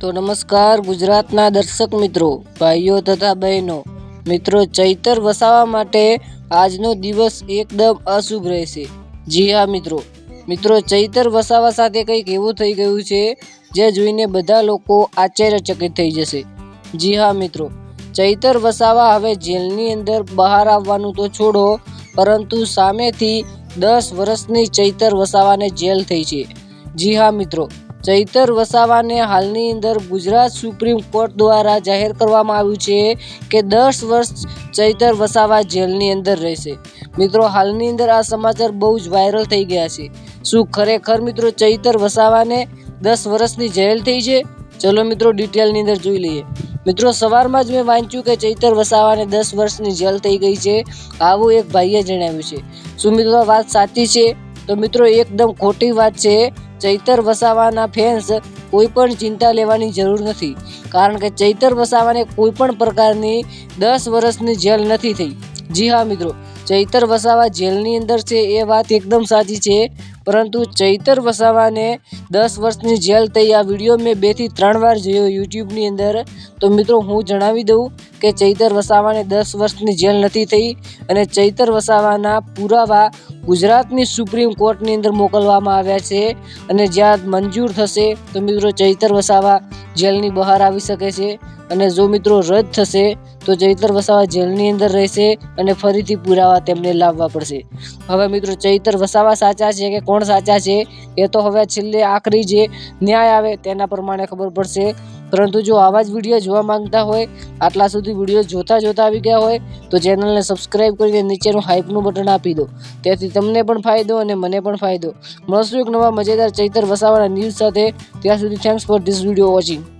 તો નમસ્કાર ગુજરાતના દર્શક મિત્રો, ભાઈઓ તથા બહેનો. મિત્રો, ચૈતર વસાવા માટે આજનો દિવસ એકદમ અશુભ રહેશે. જી હા, મિત્રો. મિત્રો, ચૈતર વસાવા સાથે કંઈક એવું થઈ ગયું છે, જે જોઈને બધા લોકો આશ્ચર્યચકિત થઈ જશે. જી હા, મિત્રો. ચૈતર વસાવા હવે જેલની અંદર બહાર આવવાનું તો છોડો, પરંતુ સામેથી દસ વર્ષની ચૈતર વસાવાને જેલ થઈ છે. જી હા, મિત્રો. ચૈતર વસાવાને હાલની અંદર ગુજરાત સુપ્રીમ કોર્ટ દ્વારા જાહેર કરવામાં આવ્યું છે કે દસ વર્ષ ચૈતર વસાવા જેલની અંદર રહેશે. મિત્રો, હાલની અંદર આ સમાચાર બહુ જ વાયરલ થઈ ગયા છે. શું ખરેખર મિત્રો ચૈતર વસાવાને દસ વર્ષની જેલ થઈ છે? ચલો મિત્રો ડિટેલની અંદર જોઈ લઈએ. મિત્રો, સવારમાં જ મેં વાંચ્યું કે ચૈતર વસાવાને દસ વર્ષની જેલ થઈ ગઈ છે. આવું એક ભાઈએ જણાવ્યું છે. શું મિત્રો વાત સાચી છે? તો મિત્રો, એકદમ ખોટી વાત છે. ચૈતર વસાવાના ફેન્સ કોઈ પણ ચિંતા લેવાની જરૂર નથી. કારણ કે ચૈતર વસાવાને કોઈ પણ પ્રકારની દસ વર્ષની જેલ નથી થઈ. જી હા, મિત્રો. ચૈતર વસાવા જેલની અંદર છે એ વાત એકદમ સાચી છે. પરંતુ ચૈતર વસાવાને દસ વર્ષની જેલ થઈ. આ વીડિયો મેં બેથી ત્રણ વાર જોયો યુટ્યુબની અંદર. તો મિત્રો, હું જણાવી દઉં કે ચૈતર વસાવાને દસ વર્ષની જેલ નથી થઈ અને ચૈતર વસાવાના પુરાવા ગુજરાતની સુપ્રીમ કોર્ટની અંદર મોકલવામાં આવ્યા છે અને જ્યાં મંજૂર થશે તો મિત્રો ચૈતર વસાવા જેલની બહાર આવી શકે છે. અને જો મિત્રો રદ થશે તો ચૈતર વસાવા જેલની અંદર રહેશે અને ફરીથી પુરાવા તેમને લાવવા પડશે. હવે મિત્રો ચૈતર વસાવા સાચા છે કે કોણ સાચા છે? એ તો હવે છેલ્લે આખરી જે ન્યાય આવે તેના પ્રમાણે ખબર પડશે. પરંતુ જો આવા જ વીડિયો જોવા માંગતા હોય, આટલા સુધી વીડિયો જોતા જોતા આવી ગયા હોય, તો ચેનલને સબસ્ક્રાઈબ કરીને નીચેનું હાઇપનું બટન આપી દો. તેથી તમને પણ ફાયદો અને મને પણ ફાયદો. મળશું એક નવા મજેદાર ચૈતર વસાવાના ન્યૂઝ સાથે. ત્યાં સુધી thanks for this video watching